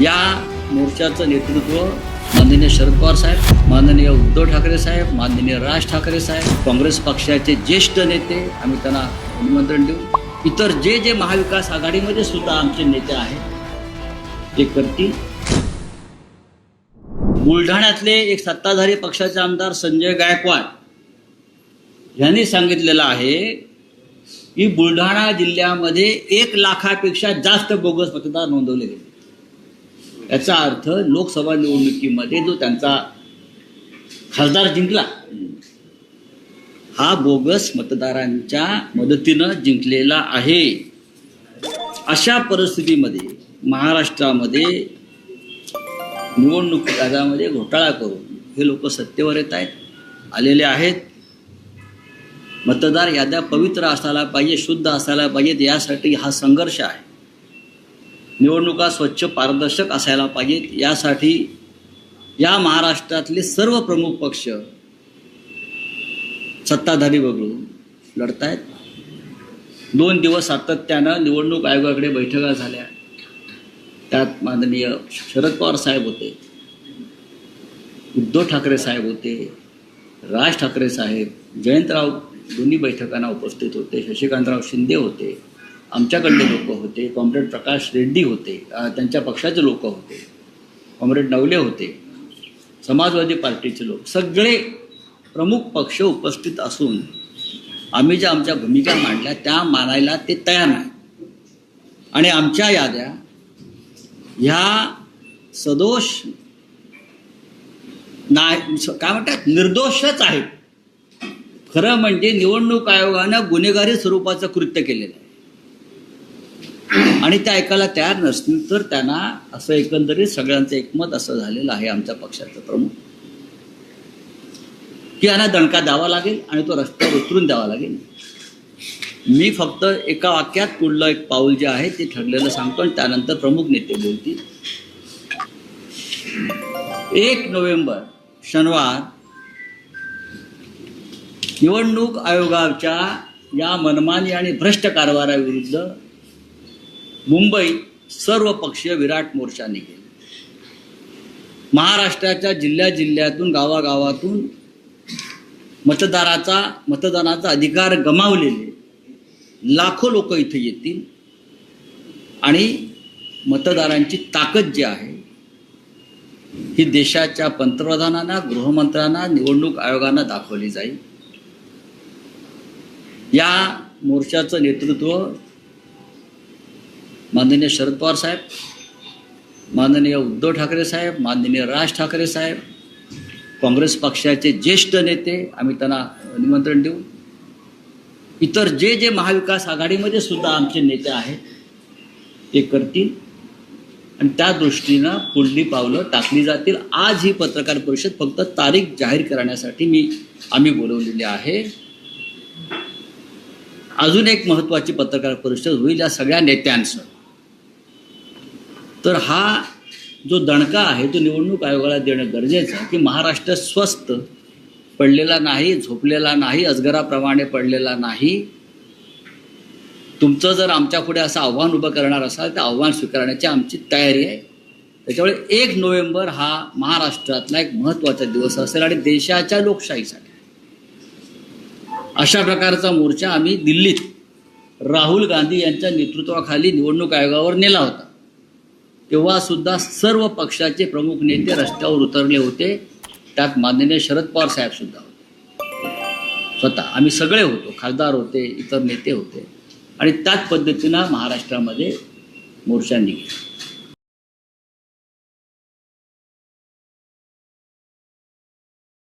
या मोर्चाचं नेतृत्व माननीय शरद पवार साहेब माननीय उद्धव ठाकरे साहेब माननीय राज ठाकरे साहेब काँग्रेस पक्षाचे ज्येष्ठ नेते आम्ही त्यांना निमंत्रण देऊ. इतर जे जे महाविकास आघाडीमध्ये सुद्धा आमचे नेते आहेत ते करतील. बुलढाण्यातले एक सत्ताधारी पक्षाचे आमदार संजय गायकवाड यांनी सांगितलेलं आहे की बुलढाणा जिल्ह्यामध्ये एक लाखापेक्षा जास्त बोगस मतदार नोंदवले गेले. याचा अर्थ लोकसभा निवडणुकीमध्ये जो त्यांचा खासदार जिंकला हा बोगस मतदारांच्या मदतीनं जिंकलेला आहे. अशा परिस्थितीमध्ये महाराष्ट्रामध्ये निवडणूक कायद्यामध्ये घोटाळा करून हे लोक सत्तेवर येत आहेत आलेले आहेत. मतदार याद्या पवित्र असायला पाहिजे शुद्ध असायला पाहिजेत यासाठी हा संघर्ष आहे. निवडणुका स्वच्छ पारदर्शक असायला पाहिजेत. यासाठी या महाराष्ट्रातले सर्व प्रमुख पक्ष सत्ताधारी वगळून लढत आहेत दोन दिवस सातत्यानं निवडणूक आयोगाकडे बैठका झाल्या. त्यात माननीय शरद पवार साहेब होते. उद्धव ठाकरे साहेब होते. राज ठाकरे साहेब जयंतराव दोन्ही बैठकांना उपस्थित होते. शशिकांतराव शिंदे होते. आमच्याकडले लोक होते कॉम्रेड प्रकाश रेड्डी होते त्यांच्या पक्षाचे लोक होते कॉम्रेड नवले होते समाजवादी पार्टीचे लोक सगळे प्रमुख पक्ष उपस्थित असून आम्ही ज्या आमच्या भूमिका मांडल्या त्या मानायला ते तयार नाही. आणि आमच्या याद्या ह्या सदोष नाही काय म्हणतात निर्दोषच आहेत. खरं म्हणजे निवडणूक आयोगानं गुन्हेगारी स्वरूपाचं कृत्य केलेलं आहे. आणि त्या ऐकायला तयार नसतील तर त्यांना असं एकंदरीत सगळ्यांचं एकमत असं झालेलं आहे आमच्या पक्षाचं प्रमुख. की यांना दणका द्यावा लागेल आणि तो रस्त्यावर उतरून द्यावा लागेल. मी फक्त एका वाक्यात पुढलं एक पाऊल जे आहे ते ठरलेलं सांगतो आणि त्यानंतर प्रमुख नेते बोलतील. एक नोव्हेंबर शनिवार निवडणूक आयोगाच्या या मनमानी आणि भ्रष्ट कारभाराविरुद्ध मुंबई सर्व पक्षीय विराट मोर्चा निघेल महाराष्ट्राच्या जिल्ह्या जिल्ह्यातून गावागावातून मतदाराचा मतदानाचा अधिकार गमावलेले लाखो लोक इथे येतील. आणि मतदारांची ताकद जी आहे ही देशाच्या पंतप्रधानांना गृहमंत्र्यांना निवडणूक आयोगांना दाखवली जाईल. या मोर्चाचं नेतृत्व माननीय शरद पवार साहेब माननीय उद्धव ठाकरे साहेब माननीय राज ठाकरे साहेब काँग्रेस पक्षाचे ज्येष्ठ नेते आम्ही त्यांना निमंत्रण देऊ. इतर जे जे महाविकास आघाडीमध्ये सुद्धा आमचे नेते आहेत ते करतील. आणि त्या दृष्टीनं पुढली पावलं टाकली जातील. आज ही पत्रकार परिषद फक्त तारीख जाहीर करण्यासाठी मी आम्ही बोलवलेली आहे. अजून एक महत्त्वाची पत्रकार परिषद होईल या सगळ्या नेत्यांसह तर हा जो दणका आहे तो निवडणूक आयोगाला देणं गरजेचं आहे की महाराष्ट्र स्वस्त पडलेला नाही झोपलेला नाही अजगराप्रमाणे पडलेला नाही. तुमचं जर आमच्या पुढे असं आव्हान उभं करणार असाल तर आव्हान स्वीकारण्याची आमची तयारी आहे. त्याच्यामुळे एक नोव्हेंबर हा महाराष्ट्रातला एक महत्त्वाचा दिवस असेल आणि देशाच्या लोकशाहीसाठी. अशा प्रकारचा मोर्चा आम्ही दिल्लीत राहुल गांधी यांच्या नेतृत्वाखाली निवडणूक आयोगावर नेला होता. तेव्हा सुद्धा सर्व पक्षाचे प्रमुख नेते रस्त्यावर उतरले होते. त्यात माननीय शरद पवार साहेब सुद्धा होते. स्वतः आम्ही सगळे होतो. खासदार होते इतर नेते होते. आणि त्याच पद्धतीनं महाराष्ट्रामध्ये मोर्चा निघाला.